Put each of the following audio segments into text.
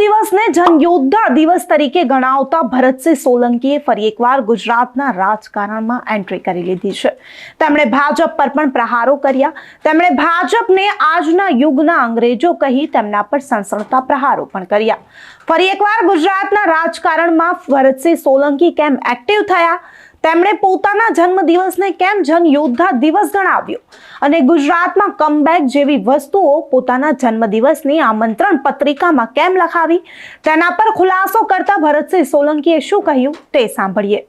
જન્મદિવસને જનયોદ્ધા દિવસ તરીકે ગણાવતા ભરતસિંહ સોલંકીએ ફરી એકવાર ગુજરાતના રાજકારણમાં એન્ટ્રી કરી લીધી છે. તેમણે ભાજપ પર પણ પ્રહારો કર્યા. તેમણે ભાજપને આજના યુગના અંગ્રેજો કહી તેમના પર સણસણતા પ્રહારો પણ કર્યા. ફરી એકવાર ગુજરાતના રાજકારણમાં ભરતસિંહ સોલંકી કેમ એક્ટિવ થયા? તેમણે પોતાના જન્મદિવસને કેમ જનયોદ્ધા દિવસ ગણાવ્યો અને ગુજરાતમાં કમબેક જેવી વસ્તુઓ પોતાના જન્મદિવસની આમંત્રણ પત્રિકામાં કેમ લખાવી તેના પર ખુલાસો કરતા ભરતસિંહ સોલંકીએ શું કહ્યું તે સાંભળીએ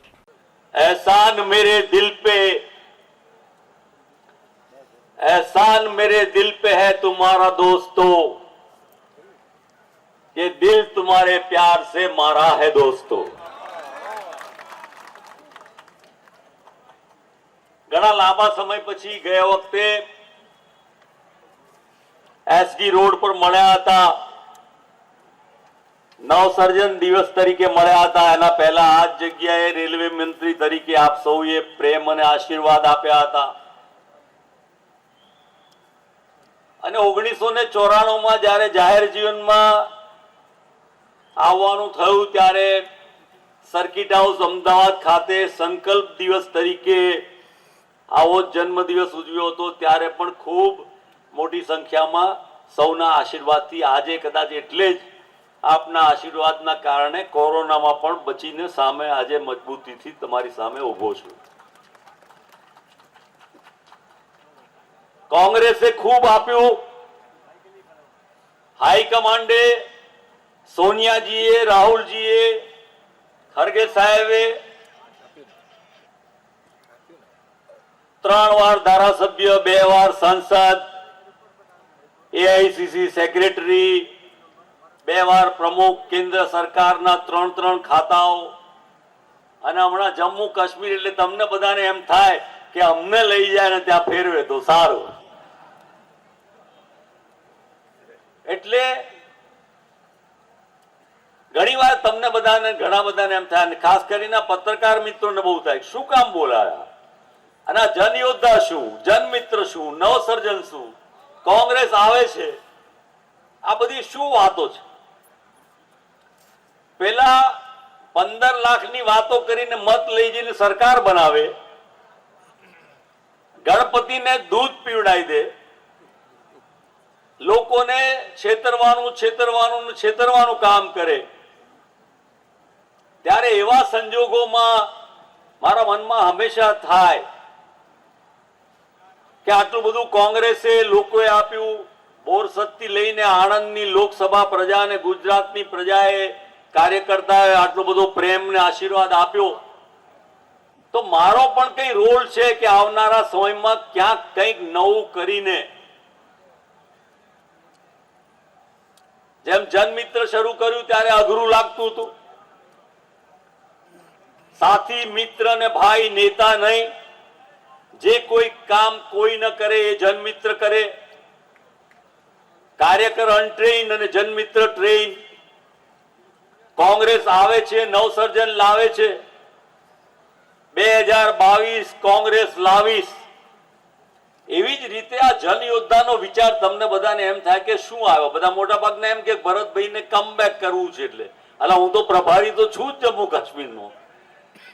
एहसान मेरे दिल पे एहसान मेरे दिल पे है तुम्हारा दोस्तो ये दिल तुम्हारे प्यार से मारा है दोस्तो ઘણા લાંબા સમય પછી ગયા વખતે એસડી રોડ પર મળ્યા હતા. નવસર્જન દિવસ તરીકે મળ્યા હતા. એના પહેલા આ જગ્યાએ રેલવે મંત્રી તરીકે આપ સૌએ પ્રેમ અને આશીર્વાદ આપ્યા હતા. અને ઓગણીસો ને ચોરાણું માં જયારે જાહેર જીવનમાં આવવાનું થયું, ત્યારે સર્કિટ હાઉસ અમદાવાદ ખાતે સંકલ્પ દિવસ તરીકે આવો જ જન્મદિવસ ઉજવ્યો હતો ત્યારે પણ ખૂબ મોટી સંખ્યામાં સૌના આશીર્વાદથી આજે કદાચ એટલે જ આપના આશીર્વાદના કારણે કોરોનામાં પણ બચીને સામે આજે મજબૂતીથી તમારી સામે ઊભો છું. કોંગ્રેસે ખૂબ આપ્યું. હાઈકમાન્ડે સોનિયાજીએ, રાહુલજીએ, ખરગે સાહેબે ત્રણ વાર ધારાસભ્ય, બે વાર સાંસદ એઆઈસીસી સેક્રેટરી બે વાર પ્રમુખ, કેન્દ્ર સરકારના ત્રણ ત્રણ ખાતાઓ. અને હમણાં જમ્મુ કાશ્મીર એટલે તમને બધાને એમ થાય કે અમને લઈ જાય ને ત્યાં ફેરવે તો સારું. એટલે ઘણી વાર તમને બધાને, ઘણા બધાને એમ થાય ખાસ કરીને પત્રકાર મિત્રોને બહુ થાય. શું કામ બોલાયા? અને આ જનયોદ્ધા શું? જનમિત્ર શું? નવસર્જન શું? કોંગ્રેસ આવે છે? આ બધી શું વાતો છે? પેલા પંદર લાખની વાતો કરીને મત લઈ જઈને સરકાર બનાવે, ગણપતિને દૂધ પીવડાવી દે, લોકોને છેતરવાનું છેતરવાનું છેતરવાનું કામ કરે. ત્યારે એવા સંજોગોમાં મારા મનમાં હંમેશા થાય કે આટલું બધું કોંગ્રેસે લોકોએ આપ્યું બોરસદથી લઈને આણંદની લોકસભા પ્રજા અને ગુજરાતની પ્રજાએ કાર્યકર્તાએ આટલો બધો પ્રેમ ને આશીર્વાદ આપ્યો. તો મારો પણ કઈ રોલ છે કે આવનારા સમયમાં ક્યાંક કંઈક નવું કરીને? જેમ જનમિત્ર શરૂ કર્યું ત્યારે અઘરું લાગતું હતું. સાથી, મિત્ર ને ભાઈ, નેતા નહીં. જે કોઈ કામ કોઈ ન કરે એ જનમિત્ર કરે. કાર્યકર અનટ્રેન અને જનમિત્ર ટ્રેન કોંગ્રેસ આવે છે, નવસર્જન લાવે છે. બે હજાર બાવીસ કોંગ્રેસ લાવીશ. એવી જ રીતે આ જન યોદ્ધાનો વિચાર તમને બધાને એમ થાય કે શું આવ્યો? બધા મોટા ભાગને એમ કે ભરતભાઈને કમબેક કરવું છે એટલે. અલા, હું તો પ્રભારી તો છું જ જમ્મુ કાશ્મીરનો.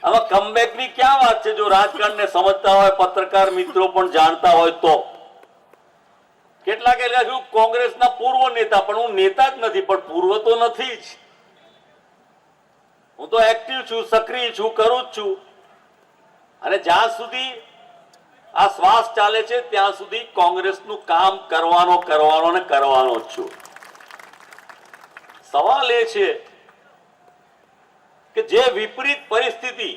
આમાં કમબેકની ક્યાં વાત છે? જો રાજકારણને સમજતા હોય, પત્રકાર મિત્રો પણ જાણતા હોય તો. કેટલાકે લખ્યું કોંગ્રેસના પૂર્વ નેતા, પણ હું નેતા જ નથી, પણ પૂર્વ તો નથી જ. હું તો એક્ટિવ છું, સક્રિય છું, કરું જ છું. અને જ્યાં સુધી આ શ્વાસ ચાલે છે, ત્યાં સુધી કોંગ્રેસનું કામ કરવાનો કરવાનો ને કરવાનો જ છું. સવાલ એ છે કે જે વિપરીત પરિસ્થિતિ,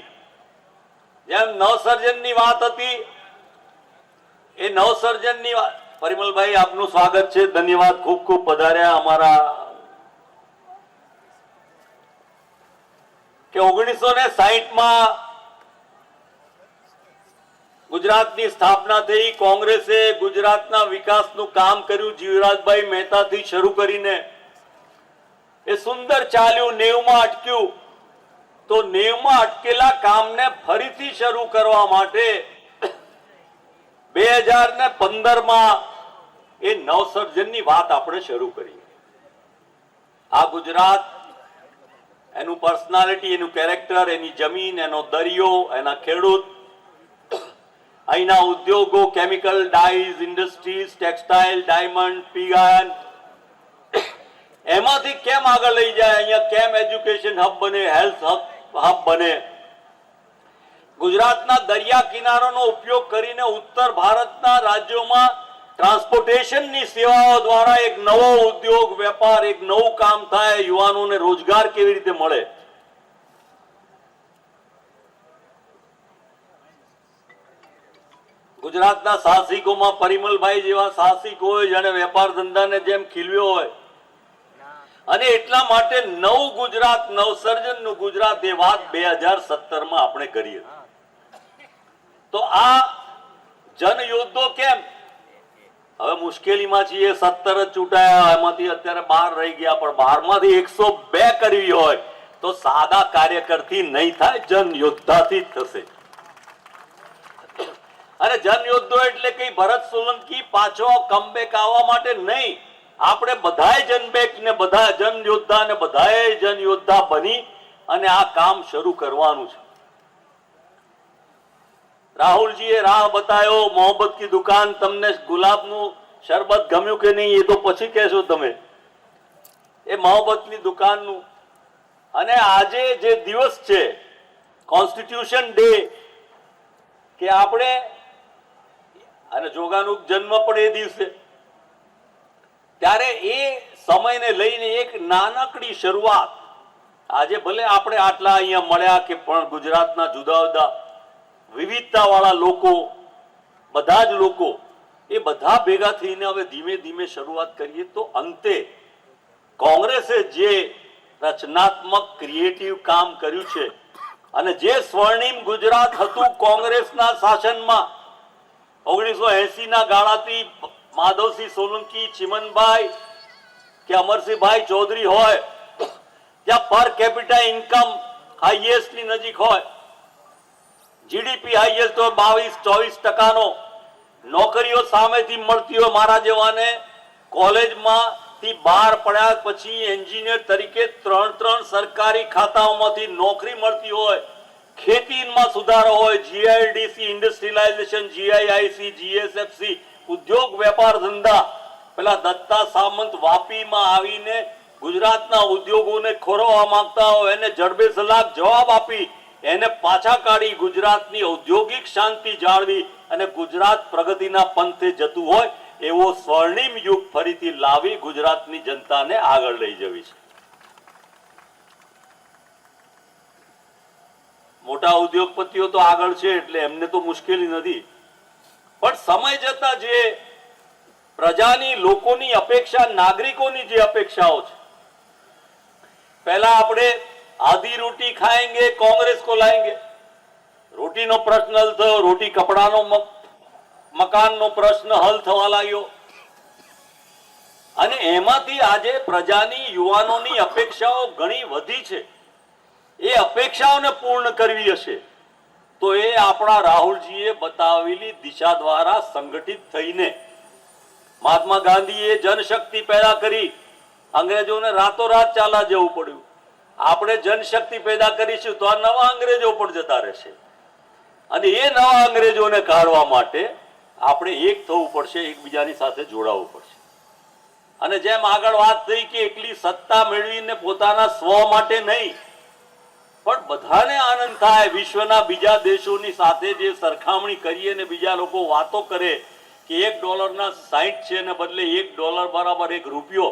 જેમ નવસર્જનની વાત હતી, એ નવસર્જનની વાત, પરિમલભાઈ, આપનું સ્વાગત છે. ધન્યવાદ ખૂબ ખૂબ પધાર્યા અમારા કે ઓગણીસો ને સાહીઠમાં ગુજરાતની સ્થાપના થઈ. કોંગ્રેસે ગુજરાતના વિકાસનું કામ કર્યું. જીવરાજભાઈ મહેતાથી શરૂ કરીને એ સુંદર ચાલ્યું, નેવમાં અટક્યું. તો નેવમાં અટકેલા કામને ફરીથી શરૂ કરવા માટે બે હજાર ને પંદરમાં એ નવસર્જનની વાત આપણે શરૂ કરી. આ ગુજરાત, એનું પર્સનાલિટી એનું કેરેક્ટર એની જમીન, એનો દરિયો, એના ખેડૂત, અહીંના ઉદ્યોગો chemical dyes industries textile diamond પીગાયન એમાંથી કેમ આગળ લઈ જાય? અહીંયા કેમ એજ્યુકેશન હબ બને? હેલ્થ હબ બને. ગુજરાતના દરિયા કિનારાનો ઉપયોગ કરીને ઉત્તર ભારતના રાજ્યોમાં ટ્રાન્સપોર્ટેશનની સેવાઓ દ્વારા એક નવો ઉદ્યોગ, વેપાર, એક નવું કામ થાય, યુવાનોને રોજગાર કેવી રીતે મળે? ગુજરાતના સાહસિકોમાં પરિમલભાઈ જેવા સાહસિકો હોય જેને વેપાર ધંધાને જેમ ખીલવ્યો હોય અને એટલા માટે નવ ગુજરાત નવસર્જનનું ગુજરાત એ વાત બે હજાર સત્તરમાં આપણે કરી હતી. તો આ જનયોદ્ધો કેમ? હવે મુશ્કેલીમાં છીએ, સત્તર જ ચૂંટાયા, એમાંથી અત્યારે બાર રહી ગયા, પણ બારમાંથી એકસો બે કરવી હોય તો સાદા કાર્યકરથી નહીં થાય જન યોદ્ધાથી જ થશે. અને જન યોદ્ધો એટલે કઈ ભરત સોલંકી પાછો કમબેક આવવા માટે નહીં. આપણે બધાય જનબેક ને બધા જન યોદ્ધા ને બધાએ જન યોદ્ધા બની અને આ કામ શરૂ કરવાનું છે. રાહુલજીએ રાહ બતાવ્યો મોહબ્બત કી દુકાન તમને ગુલાબનું શરબત ગમ્યું કે નહીં એ તો પછી કહેશો તમે. એ મોહબ્બતની દુકાનનું. અને આજે જે દિવસ છે, કોન્સ્ટિટ્યુશન ડે, કે આપણે, અને જોગાનું જન્મ પણ એ દિવસે. ત્યારે એ સમયને લઈને એક નાનકડી શરૂઆત. આજે ભલે આપણે આટલા અહીંયા મળ્યા કે પણ ગુજરાતના જુદા જુદા વિવિધતાવાળા લોકો, બધા જ લોકો, એ બધા ભેગા થઈને હવે ધીમે ધીમે શરૂઆત કરીએ તો અંતે કોંગ્રેસે જે રચનાત્મક ક્રિએટિવ કામ કર્યું છે અને જે સ્વર્ણિમ ગુજરાત હતું કોંગ્રેસના શાસનમાં, ઓગણીસો એસી ના ગાળાથી માધવસિંહ સોલંકી, ચિમનભાઈ, કે અમરસિંહભાઈ ચૌધરી હોય જ્યાં પર કેપિટા ઇન્કમ હાઈએસ્ટની નજીક હોય. જીડીપી હાઈએસ્ટ હોય બાવીસ, ચોવીસ ટકાનો. નોકરીઓ સામેથી મળતી હોય મારા જેવાને. કોલેજમાં થી બહાર પડ્યા પછી એન્જિનિયર તરીકે ત્રણ ત્રણ સરકારી ખાતાઓમાંથી નોકરી મળતી હોય. ખેતીમાં સુધારો હોય જીઆઈડીસી ઇન્ડસ્ટ્રીલાઇઝેશન જીઆઈઆઈસી જીએસએફસી ઉદ્યોગ વેપાર ધંધા. પેલા દત્તા સામંત વાપીમાં આવીને ગુજરાતના ઉદ્યોગોને ખોરવા માંગતા હોય, એને જડબે સલાક જવાબ આપી, એને પાછા કાઢી ગુજરાતની ઔદ્યોગિક શાંતિ જાળવી અને ગુજરાત પ્રગતિના પંથે જતું હોય, એવો સ્વર્ણિમ યુગ ફરીથી લાવી ગુજરાતની જનતાને આગળ લઈ જવી છે. મોટા ઉદ્યોગપતિઓ તો આગળ છે, એટલે એમને તો મુશ્કેલી નથી. પણ સમય જતા જે પ્રજાની લોકોની અપેક્ષા, નાગરિકોની જે અપેક્ષાઓ છે, પહેલા આપણે આધી રોટી ખાएंगे કોંગ્રેસ કો લાएंगे રોટીનો પ્રશ્ન હલ થયો, રોટી કપડાનો મકાનનો પ્રશ્ન હલ થવા લાગ્યો. અને એમાંથી આજે પ્રજાની યુવાનોની અપેક્ષાઓ ઘણી વધી છે. એ અપેક્ષાઓને પૂર્ણ કરવી હશે. તો એ આપણા રાહુલજીએ બતાવેલી દિશા દ્વારા સંગઠિત થઈને મહાત્મા ગાંધીએ જનશક્તિ પેદા કરી. અંગ્રેજોને રાતોરાત ચાલા જવું પડ્યું. આપણે જનશક્તિ પેદા કરીશું તો આ નવા અંગ્રેજો પણ જતા રહેશે. અને એ નવા અંગ્રેજોને કાઢવા માટે આપણે એક થવું પડશે, એકબીજાની સાથે જોડાવવું પડશે. અને જેમ આગળ વાત થઈ કે એકલી સત્તા મેળવીને પોતાના સ્વ માટે નહીં પણ બધાને આનંદ થાય વિશ્વના બીજા દેશોની સાથે જે સરખામણી કરીએ ને બીજા લોકો વાતો કરે કે એક ડોલરના સાઈઠ છે ને બદલે એક ડોલર બરાબર એક રૂપિયો,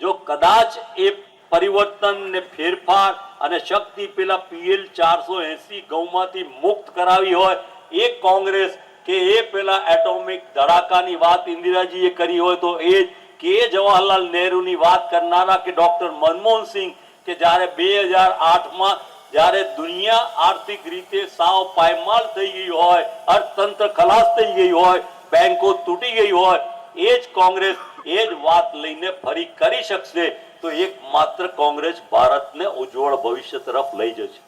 જો કદાચ એ પરિવર્તન ને ફેરફાર અને શક્તિ પેલા પીએલ ચારસો એસી ગૌમાંથી મુક્ત કરાવી હોય, એ કોંગ્રેસ કે એ પેલા એટોમિક ધડાકાની વાત ઇન્દિરાજીએ કરી હોય તો એ કે જવાહરલાલ નહેરુની વાત કરનારા કે ડોક્ટર મનમોહન સિંહ કે જ્યારે બે હજાર આઠમાં જ્યારે દુનિયા આર્થિક રીતે સાવ પાયમાલ થઈ ગઈ હોય, અર્થતંત્ર ખલાસ થઈ ગઈ હોય, બેંકો તૂટી ગઈ હોય, એ જ કોંગ્રેસ એ જ વાત લઈને ફરી કરી શકશે, તો એક માત્ર કોંગ્રેસ ભારતને ઉજ્જવળ ભવિષ્ય તરફ લઈ જશે.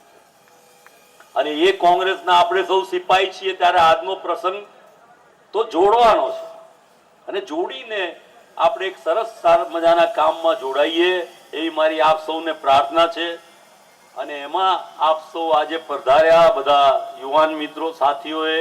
અને એ કોંગ્રેસના આપણે સૌ સિપાહી છીએ ત્યારે આજનો પ્રસંગ તો જોડવાનો છે. અને જોડીને આપણે એક સરસ સારા મજાના કામમાં જોડાઈએ, એવી મારી આપ સૌને પ્રાર્થના છે. અને એમાં આપ સૌ આજે પધાર્યા બધા યુવાન મિત્રો, સાથીઓએ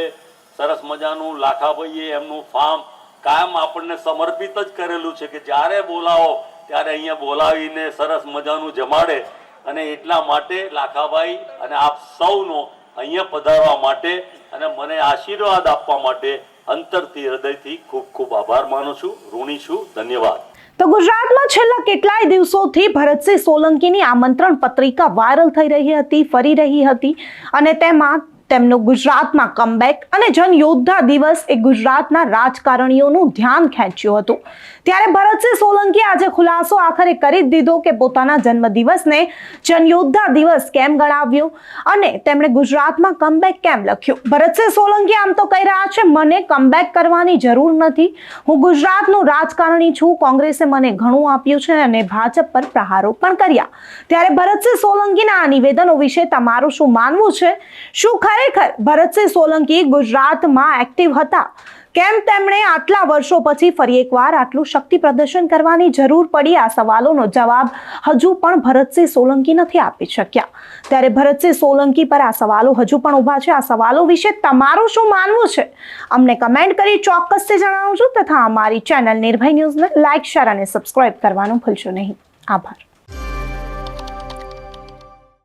સરસ મજાનું લાખાભાઈએ એમનું ફાર્મ કાયમ આપણને સમર્પિત જ કરેલું છે કે જ્યારે બોલાવો ત્યારે અહીંયા બોલાવીને સરસ મજાનું જમાડે અને એટલા માટે લાખાભાઈ અને આપ સૌનો અહીંયા પધારવા માટે અને મને આશીર્વાદ આપવા માટે અંતરથી હૃદયથી ખૂબ ખૂબ આભાર માનું છું. ઋણી છું. ધન્યવાદ. તો ગુજરાતમાં છેલ્લા કેટલાય દિવસોથી ભરતસિંહ સોલંકીની આમંત્રણ પત્રિકા વાયરલ થઈ રહી હતી, ફરી રહી હતી અને તેમાં તેમનું ગુજરાતમાં કમબેક અને જનયોદ્ધા દિવસ એ ગુજરાતના રાજકારણીઓનું ધ્યાન ખેંચ્યું હતું. ત્યારે ભરતસિંહ સોલંકી આજે ખુલાસો આખરે કરી દીધો કે પોતાના જન્મદિવસને જનયોદ્ધા દિવસ કેમ ગણાવ્યો અને તેમણે ગુજરાતમાં કમબેક કેમ લખ્યું? ભરતસિંહ સોલંકી આમ તો કહી રહ્યા છે, મને કમબેક કરવાની જરૂર નથી. હું ગુજરાતનું રાજકારણી છું. કોંગ્રેસે મને ઘણું આપ્યું છે અને ભાજપ પર પ્રહારો પણ કર્યા. ત્યારે ભરતસિંહ સોલંકીના આ નિવેદનો વિશે તમારું શું માનવું છે? શું ખરેખર ભરતસિંહ સોલંકી ગુજરાતમાં એક્ટિવ હતા. કેમ તેમણે આટલા વર્ષો પછી ફરી એકવાર આટલું શક્તિ પ્રદર્શન કરવાની જરૂર પડી? આ સવાલોનો જવાબ હજુ પણ ભરતસિંહ સોલંકી નથી આપી શક્યા. ત્યારે ભરતસિંહ સોલંકી પર આ સવાલો હજુ પણ ઊભા છે. આ સવાલો વિશે તમારું શું માનવું છે? અમને કમેન્ટ કરી ચોક્કસથી જણાવજો તથા અમારી ચેનલ નિર્ભય ન્યૂઝને લાઇક શેર અને સબસ્ક્રાઇબ કરવાનું ભૂલશો નહીં. આભાર.